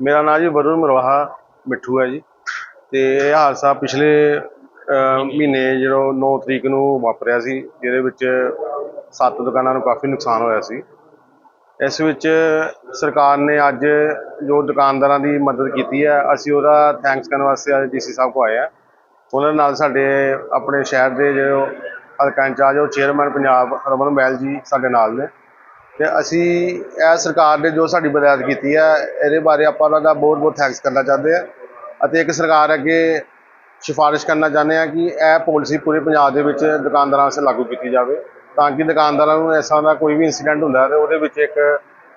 ਮੇਰਾ ਨਾਮ ਜੀ ਵਰੁਣ ਮਰਵਾਹਾ ਮਿੱਠੂ ਹੈ ਜੀ। ਤੇ ਇਹ ਹਾਦਸਾ ਪਿਛਲੇ ਮਹੀਨੇ ਜਦੋਂ 9 ਤਰੀਕ ਨੂੰ ਵਾਪਰਿਆ ਸੀ, ਜਿਹਦੇ ਵਿੱਚ ਸੱਤ ਦੁਕਾਨਾਂ ਨੂੰ ਕਾਫੀ ਨੁਕਸਾਨ ਹੋਇਆ ਸੀ। ਇਸ ਵਿੱਚ ਸਰਕਾਰ ਨੇ ਅੱਜ ਜੋ ਦੁਕਾਨਦਾਰਾਂ ਦੀ ਮਦਦ ਕੀਤੀ ਹੈ, ਅਸੀਂ ਉਹਦਾ ਥੈਂਕਸ ਕਰਨ ਵਾਸਤੇ ਅੱਜ ਡੀਸੀ ਸਾਹਿਬ ਕੋ ਆਏ ਆ ਉਹਨਾਂ ਨਾਲ ਸਾਡੇ ਆਪਣੇ ਸ਼ਹਿਰ ਦੇ ਜੋ ਹਲਕਾ ਇੰਚਾਰਜ, ਉਹ ਚੇਅਰਮੈਨ ਪੰਜਾਬ ਰਮਨ ਮਹਿਲ ਜੀ ਸਾਡੇ ਨਾਲ ਨੇ। ਤੇ ਅਸੀਂ ਇਹ ਸਰਕਾਰ ਨੇ ਜੋ ਸਾਡੀ ਮਦਦ ਕੀਤੀ ਹੈ, ਇਹਦੇ ਬਾਰੇ ਆਪਾਂ ਉਹਨਾਂ ਦਾ ਬਹੁਤ ਬਹੁਤ ਥੈਂਕਸ ਕਰਨਾ ਚਾਹੁੰਦੇ ਹਾਂ ਅਤੇ ਇੱਕ ਸਰਕਾਰ ਅੱਗੇ ਸਿਫਾਰਿਸ਼ ਕਰਨਾ ਚਾਹੁੰਦੇ ਹਾਂ ਕਿ ਇਹ ਪਾਲਿਸੀ ਪੂਰੇ ਪੰਜਾਬ ਦੇ ਵਿੱਚ ਦੁਕਾਨਦਾਰਾਂ ਵਾਸਤੇ ਲਾਗੂ ਕੀਤੀ ਜਾਵੇ ਤਾਂ ਕਿ ਦੁਕਾਨਦਾਰਾਂ ਨੂੰ ਐਸਾ ਦਾ ਕੋਈ ਵੀ ਇਨਸੀਡੈਂਟ ਹੁੰਦਾ ਹੈ ਤੇ ਉਹਦੇ ਵਿੱਚ ਇੱਕ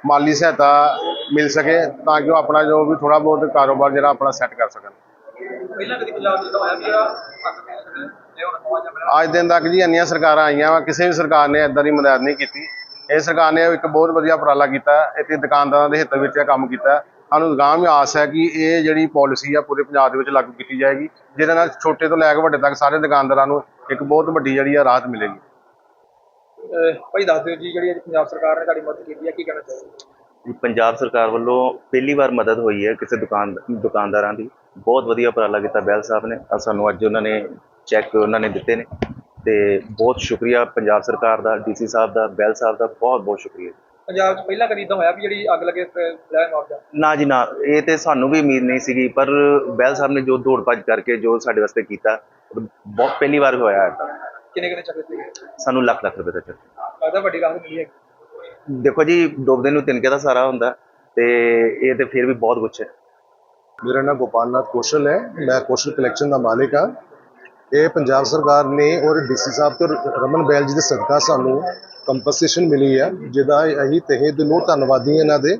ਮਾਲੀ ਸਹਾਇਤਾ ਮਿਲ ਸਕੇ ਤਾਂ ਕਿ ਉਹ ਆਪਣਾ ਜੋ ਵੀ ਥੋੜਾ ਬਹੁਤ ਕਾਰੋਬਾਰ ਜਿਹੜਾ ਆਪਣਾ ਸੈੱਟ ਕਰ ਸਕਣ। ਅੱਜ ਦਿਨ ਤੱਕ ਜੀ ਇੰਨੀਆਂ ਸਰਕਾਰਾਂ ਆਈਆਂ ਵਾ, ਕਿਸੇ ਵੀ ਸਰਕਾਰ ਨੇ ਇਦਾਂ ਦੀ ਮਦਦ ਨਹੀਂ ਕੀਤੀ। ਇਹ ਸਰਕਾਰ ਨੇ ਇੱਕ ਬਹੁਤ ਵਧੀਆ ਉਪਰਾਲਾ ਕੀਤਾ ਹੈ। ਤੇ ਦੁਕਾਨਦਾਰਾਂ ਦੇ ਹਿੱਤ ਵਿੱਚ ਇਹ ਕੰਮ ਕੀਤਾ ਹੈ। ਸਾਨੂੰ ਅਗਾਂਹ ਵੀ ਆਸ ਹੈ ਕਿ ਇਹ ਜਿਹੜੀ ਪਾਲਿਸੀ ਆ ਪੂਰੇ ਪੰਜਾਬ ਦੇ ਵਿੱਚ ਲਾਗੂ ਕੀਤੀ ਜਾਏਗੀ ਜਿਹਦੇ ਨਾਲ ਛੋਟੇ ਤੋਂ ਲੈ ਕੇ ਵੱਡੇ ਤੱਕ ਸਾਰੇ ਦੁਕਾਨਦਾਰਾਂ ਨੂੰ ਇੱਕ ਬਹੁਤ ਵੱਡੀ ਜਿਹੜੀ ਆ ਰਾਹਤ ਮਿਲੇਗੀ। ਭਾਈ ਦੱਸ ਦਿਓ ਜੀ ਜਿਹੜੀ ਅੱਜ ਪੰਜਾਬ ਸਰਕਾਰ ਨੇ ਤੁਹਾਡੀ ਮਦਦ ਕੀਤੀ ਹੈ ਕੀ ਕਹਿਣਾ ਚਾਹੋਗੇ? ਜੀ, ਪੰਜਾਬ ਸਰਕਾਰ ਵੱਲੋਂ ਪਹਿਲੀ ਵਾਰ ਮਦਦ ਹੋਈ ਹੈ ਕਿਸੇ ਦੁਕਾਨ ਦੁਕਾਨਦਾਰਾਂ ਦੀ। ਬਹੁਤ ਵਧੀਆ ਉਪਰਾਲਾ ਕੀਤਾ ਬੈਲ ਸਾਹਿਬ ਨੇ। ਸਾਨੂੰ ਅੱਜ ਉਹਨਾਂ ਨੇ ਚੈੱਕ ਉਹਨਾਂ ਨੇ ਦਿੱਤੇ ਨੇ। ਤੇ ਬਹੁਤ ਸ਼ੁਕਰੀਆ ਪੰਜਾਬ ਸਰਕਾਰ ਦਾ ਡੀਸੀ ਸਾਹਿਬ ਦਾ ਬੈਲ ਸਾਹਿਬ ਦਾ ਬਹੁਤ ਬਹੁਤ ਸ਼ੁਕਰੀਆ। ਪੰਜਾਬ ਚ ਪਹਿਲਾਂ ਕਦੀ ਤਾਂ ਹੋਇਆ ਵੀ ਜਿਹੜੀ ਅੱਗ ਲੱਗੇ ਤੇ ਲੈ ਮੁਆਵਜ਼ਾ ਨਾ ਜੀ ਨਾ ਇਹ ਤੇ ਸਾਨੂੰ ਵੀ ਉਮੀਦ ਨਹੀਂ ਸੀਗੀ ਪਰ ਬੈਲ ਸਾਹਿਬ ਨੇ ਜੋ ਦੌੜ ਭੱਜ ਕਰਕੇ ਜੋ ਸਾਡੇ ਵਾਸਤੇ ਕੀਤਾ ਬਹੁਤ ਪਹਿਲੀ ਵਾਰ ਹੋਇਆ ਹੈ ਕਿੰਨੇ ਕਿੰਨੇ ਚੱਕੇ ਸੀ ਸਾਨੂੰ ਲੱਖ ਲੱਖ ਰੁਪਏ ਦਾ ਚੱਕ ਆਦਾ ਵੱਡੀ ਰਾਹਤ ਮਿਲੀ ਹੈ ਦੇਖੋ ਜੀ ਡੁੱਬਦੇ ਨੂੰ ਤਿਨਕੇ ਦਾ ਸਾਰਾ ਹੁੰਦਾ ਤੇ ਇਹ ਤੇ ਫਿਰ ਵੀ ਬਹੁਤ ਕੁਛ ਹੈ। ਮੇਰਾ ਨਾਮ ਗੋਪਾਲ ਨਾਥ ਕੌਸ਼ਲ ਹੈ ਮੈਂ ਕੌਸ਼ਲ ਕਲੈਕਸ਼ਨ ਦਾ ਮਾਲਿਕ ਹਾਂ। ਇਹ ਪੰਜਾਬ ਸਰਕਾਰ ਨੇ ਔਰ ਡੀਸੀ ਸਾਹਿਬ ਤੇ ਰਮਨ ਬੈਲ ਜੀ ਦੇ ਸਦਕਾ ਸਾਨੂੰ ਕੰਪਨਸੇਸ਼ਨ ਮਿਲੀ ਹੈ ਜਿਹਦਾ ਅਸੀਂ ਤਹਿ ਦਿਲੋਂ ਧੰਨਵਾਦੀ ਹਾਂ ਇਹਨਾਂ ਦੇ।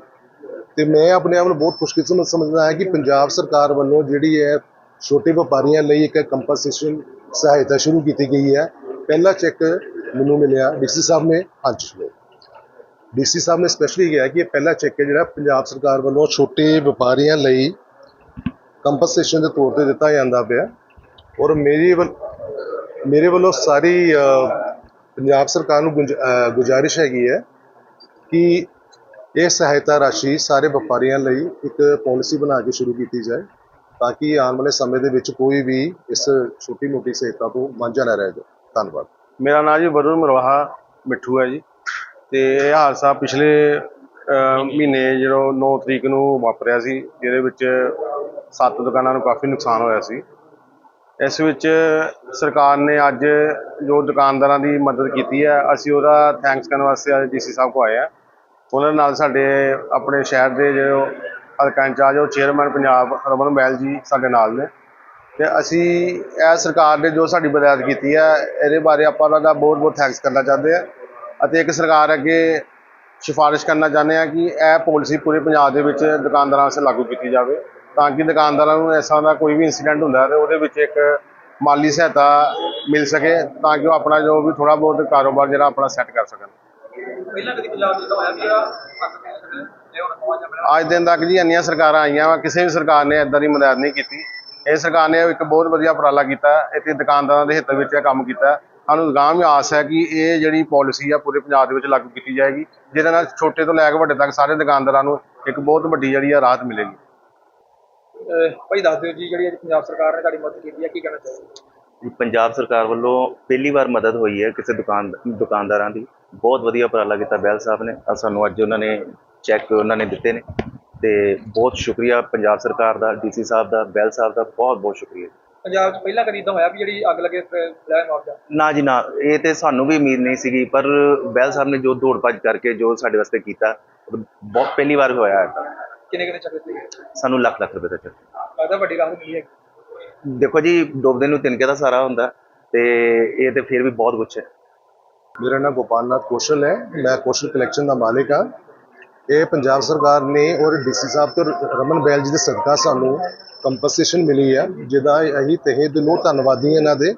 ਤੇ ਮੈਂ ਆਪਣੇ ਆਪ ਨੂੰ ਬਹੁਤ ਖੁਸ਼ਕਿਸਮਤ ਸਮਝਦਾ ਹਾਂ ਕਿ ਪੰਜਾਬ ਸਰਕਾਰ ਵੱਲੋਂ ਜਿਹੜੀ ਹੈ ਛੋਟੇ ਵਪਾਰੀਆਂ ਲਈ ਇੱਕ ਕੰਪਨਸੇਸ਼ਨ ਸਹਾਇਤਾ ਸ਼ੁਰੂ ਕੀਤੀ ਗਈ ਹੈ। ਪਹਿਲਾ ਚੈੱਕ ਮੈਨੂੰ ਮਿਲਿਆ ਡੀਸੀ ਸਾਹਿਬ ਨੇ ਅੱਜ ਨੂੰ ਡੀਸੀ ਸਾਹਿਬ ਨੇ ਸਪੈਸ਼ਲੀ ਕਿਹਾ ਕਿ ਇਹ ਪਹਿਲਾ ਚੈੱਕ ਹੈ ਜਿਹੜਾ ਪੰਜਾਬ ਸਰਕਾਰ ਵੱਲੋਂ ਛੋਟੇ ਵਪਾਰੀਆਂ ਲਈ ਕੰਪਨਸੇਸ਼ਨ ਦੇ ਤੌਰ ਤੇ ਦਿੱਤਾ ਜਾਂਦਾ ਪਿਆ। ਔਰ ਮੇਰੀ ਵੱਲ- ਮੇਰੇ ਵੱਲੋਂ ਸਾਰੀ ਪੰਜਾਬ ਸਰਕਾਰ ਨੂੰ ਗੁੰਜ- ਗੁਜ਼ਾਰਿਸ਼ ਹੈਗੀ ਹੈ ਕਿ ਇਹ ਸਹਾਇਤਾ ਰਾਸ਼ੀ ਸਾਰੇ ਵਪਾਰੀਆਂ ਲਈ ਇੱਕ ਪਾਲਿਸੀ ਬਣਾ ਕੇ ਸ਼ੁਰੂ ਕੀਤੀ ਜਾਏ ਤਾਂ ਕਿ ਆਉਣ ਵਾਲੇ ਸਮੇਂ ਦੇ ਵਿੱਚ ਕੋਈ ਵੀ ਇਸ ਛੋਟੀ ਮੋਟੀ ਸਹਾਇਤਾ ਤੋਂ ਵਾਂਝਾ ਨਾ ਰਹਿ ਜਾਏ। ਧੰਨਵਾਦ। ਮੇਰਾ ਨਾਮ ਜੀ ਵਰੁਣ ਮਰਵਾਹਾ ਮਿੱਠੂ ਹੈ ਜੀ ਤੇ ਇਹ ਹਾਦਸਾ ਪਿਛਲੇ ਮਹੀਨੇ ਜਦੋਂ 9 ਤਰੀਕ ਨੂੰ ਵਾਪਰਿਆ ਸੀ, ਜਿਹਦੇ ਵਿੱਚ ਸੱਤ ਦੁਕਾਨਾਂ ਨੂੰ ਕਾਫੀ ਨੁਕਸਾਨ ਹੋਇਆ ਸੀ। ਇਸ ਵਿੱਚ ਸਰਕਾਰ ਨੇ ਅੱਜ ਜੋ ਦੁਕਾਨਦਾਰਾਂ ਦੀ ਮਦਦ ਕੀਤੀ ਹੈ, ਅਸੀਂ ਉਹਦਾ ਥੈਂਕਸ ਕਰਨ ਵਾਸਤੇ ਅੱਜ ਡੀਸੀ ਸਾਹਿਬ ਕੋ ਆਏ ਆ ਉਹਨਾਂ ਨਾਲ ਸਾਡੇ ਆਪਣੇ ਸ਼ਹਿਰ ਦੇ ਜੋ ਹਲਕਾ ਇੰਚਾਰਜ, ਉਹ ਚੇਅਰਮੈਨ ਪੰਜਾਬ ਰਮਨ ਮਹਿਲ ਜੀ ਸਾਡੇ ਨਾਲ ਨੇ। ਤੇ ਅਸੀਂ ਇਹ ਸਰਕਾਰ ਨੇ ਜੋ ਸਾਡੀ ਮਦਦ ਕੀਤੀ ਹੈ, ਇਹਦੇ ਬਾਰੇ ਆਪਾਂ ਉਹਨਾਂ ਦਾ ਬਹੁਤ ਬਹੁਤ ਥੈਂਕਸ ਕਰਨਾ ਚਾਹੁੰਦੇ ਹਾਂ। ਅਤੇ ਇੱਕ ਸਰਕਾਰ ਅੱਗੇ ਸਿਫਾਰਿਸ਼ ਕਰਨਾ ਚਾਹੁੰਦੇ ਹਾਂ ਕਿ ਇਹ ਪਾਲਿਸੀ ਪੂਰੇ ਪੰਜਾਬ ਦੇ ਵਿੱਚ ਦੁਕਾਨਦਾਰਾਂ ਵਾਸਤੇ ਲਾਗੂ ਕੀਤੀ ਜਾਵੇ। ਤਾਂ ਕਿ ਦੁਕਾਨਦਾਰਾਂ ਨੂੰ ਐਸਾ ਦਾ ਕੋਈ ਵੀ ਇਨਸੀਡੈਂਟ ਹੁੰਦਾ ਤੇ ਉਹਦੇ ਵਿੱਚ ਇੱਕ ਮਾਲੀ ਸਹਾਇਤਾ ਮਿਲ ਸਕੇ ਤਾਂ ਕਿ ਉਹ ਆਪਣਾ ਜੋ ਵੀ ਥੋੜਾ ਬਹੁਤ ਕਾਰੋਬਾਰ ਜਿਹੜਾ ਆਪਣਾ ਸੈੱਟ ਕਰ ਸਕਣ। ਪਹਿਲਾਂ ਕਦੀ ਪੰਜਾਬ ਹੋਇਆ ਅੱਜ ਦਿਨ ਤੱਕ ਜੀ ਇੰਨੀਆਂ ਸਰਕਾਰਾਂ ਆਈਆਂ ਵਾ ਕਿਸੇ ਵੀ ਸਰਕਾਰ ਨੇ ਇਦਾਂ ਦੀ ਮਦਦ ਨਹੀਂ ਕੀਤੀ। ਇਹ ਸਰਕਾਰ ਨੇ ਇੱਕ ਬਹੁਤ ਵਧੀਆ ਉਪਰਾਲਾ ਕੀਤਾ ਤੇ ਦੁਕਾਨਦਾਰਾਂ ਦੇ ਹਿੱਤ ਵਿੱਚ ਇਹ ਕੰਮ ਕੀਤਾ। ਸਾਨੂੰ ਅਗਾਂਹ ਵੀ ਆਸ ਹੈ ਕਿ ਇਹ ਜਿਹੜੀ ਪਾਲਿਸੀ ਆ ਪੂਰੇ ਪੰਜਾਬ ਦੇ ਵਿੱਚ ਲਾਗੂ ਕੀਤੀ ਜਾਏਗੀ ਜਿਹਦੇ ਨਾਲ ਛੋਟੇ ਤੋਂ ਲੈ ਕੇ ਵੱਡੇ ਤੱਕ ਸਾਰੇ ਦੁਕਾਨਦਾਰਾਂ ਨੂੰ ਇੱਕ ਬਹੁਤ ਵੱਡੀ ਜਿਹੜੀ ਆ ਰਾਹਤ ਮਿਲੇਗੀ। ਭਾਈ ਦੱਸ ਦਿਓ ਜੀ ਜਿਹੜੀ ਅੱਜ ਪੰਜਾਬ ਸਰਕਾਰ ਨੇ ਤੁਹਾਡੀ ਮਦਦ ਕੀਤੀ ਹੈ ਕੀ ਕਹਿਣਾ ਚਾਹੋਗੇ? ਪੰਜਾਬ ਸਰਕਾਰ ਵੱਲੋਂ ਪਹਿਲੀ ਵਾਰ ਮਦਦ ਹੋਈ ਹੈ ਕਿਸੇ ਦੁਕਾਨ ਦੁਕਾਨਦਾਰਾਂ ਦੀ। ਬਹੁਤ ਵਧੀਆ ਉਪਰਾਲਾ ਕੀਤਾ ਬੈਲ ਸਾਹਿਬ ਨੇ। ਸਾਨੂੰ ਅੱਜ ਉਹਨਾਂ ਨੇ ਚੈੱਕ ਉਹਨਾਂ ਨੇ ਦਿੱਤੇ ਨੇ। ਤੇ ਬਹੁਤ ਸ਼ੁਕਰੀਆ ਪੰਜਾਬ ਸਰਕਾਰ ਦਾ ਡੀਸੀ ਸਾਹਿਬ ਦਾ ਬੈਲ ਸਾਹਿਬ ਦਾ ਬਹੁਤ ਬਹੁਤ ਸ਼ੁਕਰੀਆ। ਪੰਜਾਬ ਚ ਪਹਿਲਾਂ ਕਦੀ ਤਾਂ ਹੋਇਆ ਵੀ ਜਿਹੜੀ ਅੱਗ ਲੱਗੇ ਲੈ ਮੁਆਵਜ਼ਾ ਨਾ ਜੀ ਨਾ। ਇਹ ਤੇ ਸਾਨੂੰ ਵੀ ਉਮੀਦ ਨਹੀਂ ਸੀਗੀ ਪਰ ਬੈਲ ਸਾਹਿਬ ਨੇ ਜੋ ਦੌੜ ਭੱਜ ਕਰਕੇ ਜੋ ਸਾਡੇ ਵਾਸਤੇ ਕੀਤਾ ਬਹੁਤ ਪਹਿਲੀ ਵਾਰ ਹੋਇਆ ਹੈ। ਕਿੰਨੇ ਕਿੰਨੇ ਚੱਕੇ ਸੀ ਸਾਨੂੰ ਲੱਖ ਲੱਖ ਰੁਪਏ ਦਾ ਚੱਕ। ਆਦਾ ਵੱਡੀ ਰਾਹਤ ਮਿਲੀ ਹੈ। ਦੇਖੋ ਜੀ ਡੁੱਬਦੇ ਨੂੰ ਤਿਨਕੇ ਦਾ ਸਾਰਾ ਹੁੰਦਾ ਤੇ ਇਹ ਤੇ ਫਿਰ ਵੀ ਬਹੁਤ ਕੁਛ ਹੈ। ਮੇਰਾ ਨਾਮ ਗੋਪਾਲ ਨਾਥ ਕੌਸ਼ਲ ਹੈ ਮੈਂ ਕੌਸ਼ਲ ਕਲੈਕਸ਼ਨ ਦਾ ਮਾਲਿਕ ਹਾਂ। ਇਹ ਪੰਜਾਬ ਸਰਕਾਰ ਨੇ ਔਰ ਡੀਸੀ ਸਾਹਿਬ ਤੇ ਰਮਨ ਬੈਲ ਜੀ ਦੇ ਸਦਕਾ ਸਾਨੂੰ ਕੰਪਨਸੇਸ਼ਨ ਮਿਲੀ ਹੈ ਜਿਹਦਾ ਅਸੀਂ ਤਹਿ ਦਿਲੋਂ ਧੰਨਵਾਦੀ ਇਹਨਾਂ ਦੇ।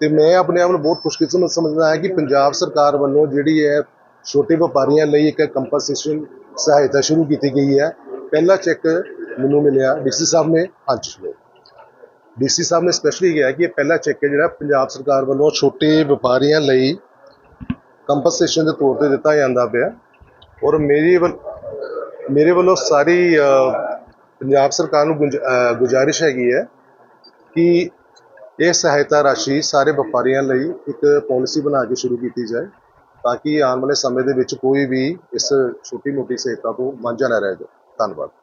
ਤੇ ਮੈਂ ਆਪਣੇ ਆਪ ਨੂੰ ਬਹੁਤ ਖੁਸ਼ਕਿਸਮਤ ਸਮਝਦਾ ਹਾਂ ਕਿ ਪੰਜਾਬ ਸਰਕਾਰ ਵੱਲੋਂ ਜਿਹੜੀ ਹੈ ਛੋਟੇ ਵਪਾਰੀਆਂ ਲਈ ਇੱਕ ਕੰਪਨਸੇਸ਼ਨ ਸਹਾਇਤਾ ਸ਼ੁਰੂ ਕੀਤੀ ਗਈ ਹੈ। ਪਹਿਲਾ ਚੈੱਕ ਮੈਨੂੰ ਮਿਲਿਆ ਡੀਸੀ ਸਾਹਿਬ ਨੇ ਅੱਜ ਨੂੰ ਡੀਸੀ ਸਾਹਿਬ ਨੇ ਸਪੈਸ਼ਲੀ ਕਿਹਾ ਕਿ ਇਹ ਪਹਿਲਾ ਚੈੱਕ ਹੈ ਜਿਹੜਾ ਪੰਜਾਬ ਸਰਕਾਰ ਵੱਲੋਂ ਛੋਟੇ ਵਪਾਰੀਆਂ ਲਈ ਕੰਪਨਸੇਸ਼ਨ ਦੇ ਤੌਰ ਤੇ ਦਿੱਤਾ ਜਾਂਦਾ ਪਿਆ। ਔਰ ਮੇਰੀ ਵੱਲ- ਮੇਰੇ ਵੱਲੋਂ ਸਾਰੀ ਪੰਜਾਬ ਸਰਕਾਰ ਨੂੰ ਗੁੰਜ- ਗੁਜ਼ਾਰਿਸ਼ ਹੈਗੀ ਹੈ ਕਿ ਇਹ ਸਹਾਇਤਾ ਰਾਸ਼ੀ ਸਾਰੇ ਵਪਾਰੀਆਂ ਲਈ ਇੱਕ ਪਾਲਿਸੀ ਬਣਾ ਕੇ ਸ਼ੁਰੂ ਕੀਤੀ ਜਾਏ ਤਾਂ ਕਿ ਆਉਣ ਵਾਲੇ ਸਮੇਂ ਦੇ ਵਿੱਚ ਕੋਈ ਵੀ ਇਸ ਛੋਟੀ ਮੋਟੀ ਸਹਾਇਤਾ ਤੋਂ ਵਾਂਝਾ ਨਾ ਰਹਿ ਜਾਵੇ ਧੰਨਵਾਦ